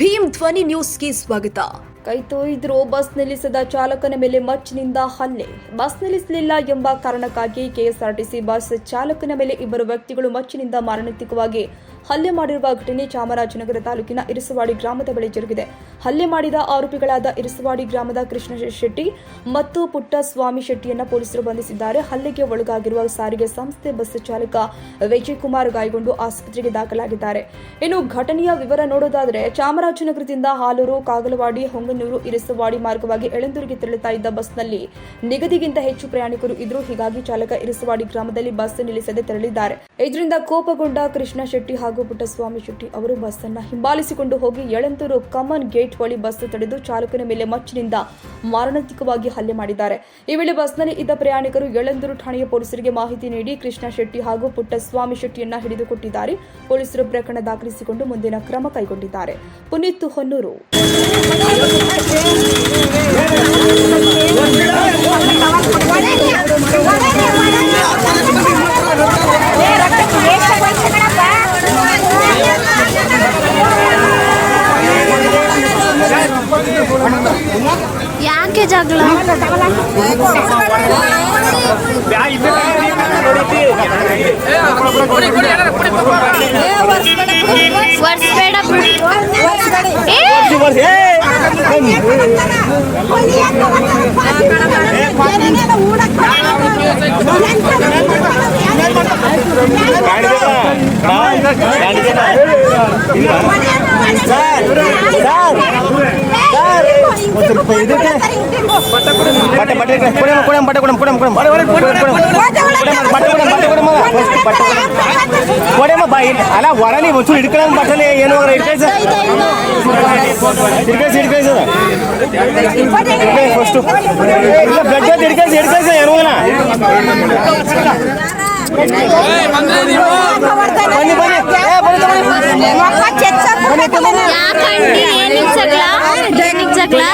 ಭೀಮ್ ಧ್ವನಿ ನ್ಯೂಸ್ಗೆ ಸ್ವಾಗತ. ಕೈ ತೊಯ್ದ್ರು ಬಸ್ ನಿಲ್ಲಿಸದ ಚಾಲಕನ ಮೇಲೆ ಮಚ್ಚಿನಿಂದ ಹಲ್ಲೆ. ಬಸ್ ನಿಲ್ಲಿಸಲಿಲ್ಲ ಎಂಬ ಕಾರಣಕ್ಕಾಗಿ ಕೆಎಸ್ಆರ್ಟಿಸಿ ಬಸ್ ಚಾಲಕನ ಮೇಲೆ ಇಬ್ಬರು ವ್ಯಕ್ತಿಗಳು ಮಚ್ಚಿನಿಂದ ಮಾರಣಾಂತಿಕವಾಗಿ ಹಲ್ಲೆ ಮಾಡಿರುವ ಘಟನೆ ಚಾಮರಾಜನಗರ ತಾಲೂಕಿನ ಇರಿಸವಾಡಿ ಗ್ರಾಮದ ಬಳಿ ಜರುಗಿದೆ. ಹಲ್ಲೆ ಮಾಡಿದ ಆರೋಪಿಗಳಾದ ಇರಿಸವಾಡಿ ಗ್ರಾಮದ ಕೃಷ್ಣ ಶೆಟ್ಟಿ ಮತ್ತು ಪುಟ್ಟಸ್ವಾಮಿ ಶೆಟ್ಟಿಯನ್ನ ಪೊಲೀಸರು ಬಂಧಿಸಿದ್ದಾರೆ. ಹಲ್ಲೆಗೆ ಒಳಗಾಗಿರುವ ಸಾರಿಗೆ ಸಂಸ್ಥೆ ಬಸ್ ಚಾಲಕ ವಿಜಯ್ ಕುಮಾರ್ ಗಾಯಗೊಂಡು ಆಸ್ಪತ್ರೆಗೆ ದಾಖಲಾಗಿದ್ದಾರೆ. ಇನ್ನು ಘಟನೆಯ ವಿವರ ನೋಡೋದಾದರೆ, ಚಾಮರಾಜನಗರದಿಂದ ಹಾಲೂರು, ಕಾಗಲವಾಡಿ, ಹೊಂಗನೂರು, ಇರಿಸವಾಡಿ ಮಾರ್ಗವಾಗಿ ಎಳಂದೂರಿಗೆ ತೆರಳುತ್ತಾ ಇದ್ದ ಬಸ್ನಲ್ಲಿ ನಿಗದಿಗಿಂತ ಹೆಚ್ಚು ಪ್ರಯಾಣಿಕರು ಇದ್ರು ಹೀಗಾಗಿ ಚಾಲಕ ಇರಿಸವಾಡಿ ಗ್ರಾಮದಲ್ಲಿ ಬಸ್ ನಿಲ್ಲಿಸದೆ ತೆರಳಿದ್ದಾರೆ. ಇದರಿಂದ ಕೋಪಗೊಂಡ ಕೃಷ್ಣ ಶೆಟ್ಟಿ ಹಾಗೂ ಪುಟ್ಟಸ್ವಾಮಿ ಶೆಟ್ಟಿ ಅವರು ಬಸ್ ಅನ್ನ ಹಿಂಬಾಲಿಸಿಕೊಂಡು ಹೋಗಿ ಯಳಂತೂರು ಕಮನ್ ಗೇಟ್ ಬಳಿ ಬಸ್ ತಡೆದು ಚಾಲಕನ ಮೇಲೆ ಮಚ್ಚಿನಿಂದ ಮಾರಣಾಂತಿಕವಾಗಿ ಹಲ್ಲೆ ಮಾಡಿದ್ದಾರೆ. ಈ ವೇಳೆ ಬಸ್ನಲ್ಲಿ ಇದ್ದ ಪ್ರಯಾಣಿಕರು ಯಳಂದೂರು ಠಾಣೆಯ ಪೊಲೀಸರಿಗೆ ಮಾಹಿತಿ ನೀಡಿ ಕೃಷ್ಣ ಶೆಟ್ಟಿ ಹಾಗೂ ಪುಟ್ಟಸ್ವಾಮಿ ಶೆಟ್ಟಿಯನ್ನ ಹಿಡಿದುಕೊಟ್ಟಿದ್ದಾರೆ. ಪೊಲೀಸರು ಪ್ರಕರಣ ದಾಖಲಿಸಿಕೊಂಡು ಮುಂದಿನ ಕ್ರಮ ಕೈಗೊಂಡಿದ್ದಾರೆ. ಪುನೀತ್ ಹೊನ್ನೂರು. ಯಾಕೆ ಜಗಳ ಒರ್ಸ್ಬೇಡ ಬಿಡು. ಏ, ಅಲ್ಲ ಹೊರಲಿ ಒಂಚೂರು ಹಿಡ್ಕೊಳ್ಳೋಣ ಬಟ್ಟಲೆ ಏನು ಹೋಗ್ರ ಹಿಡ್ಕೈಸ ಹಿಡ್ಕೈಸ ಹಿಡ್ಕೈಸ ಹಿಡ್ಕೈ ಫಸ್ಟು ಇಲ್ಲ ಬ್ಲಡ್ ಜೊತೆ ಹಿಡ್ಕೈಸ ಹಿಡ್ಕೈಸ ಏನು ಹೋಗಣ ಬನ್ನಿ ಬನ್ನಿ ಏ ಬನ್ನಿ থাকলা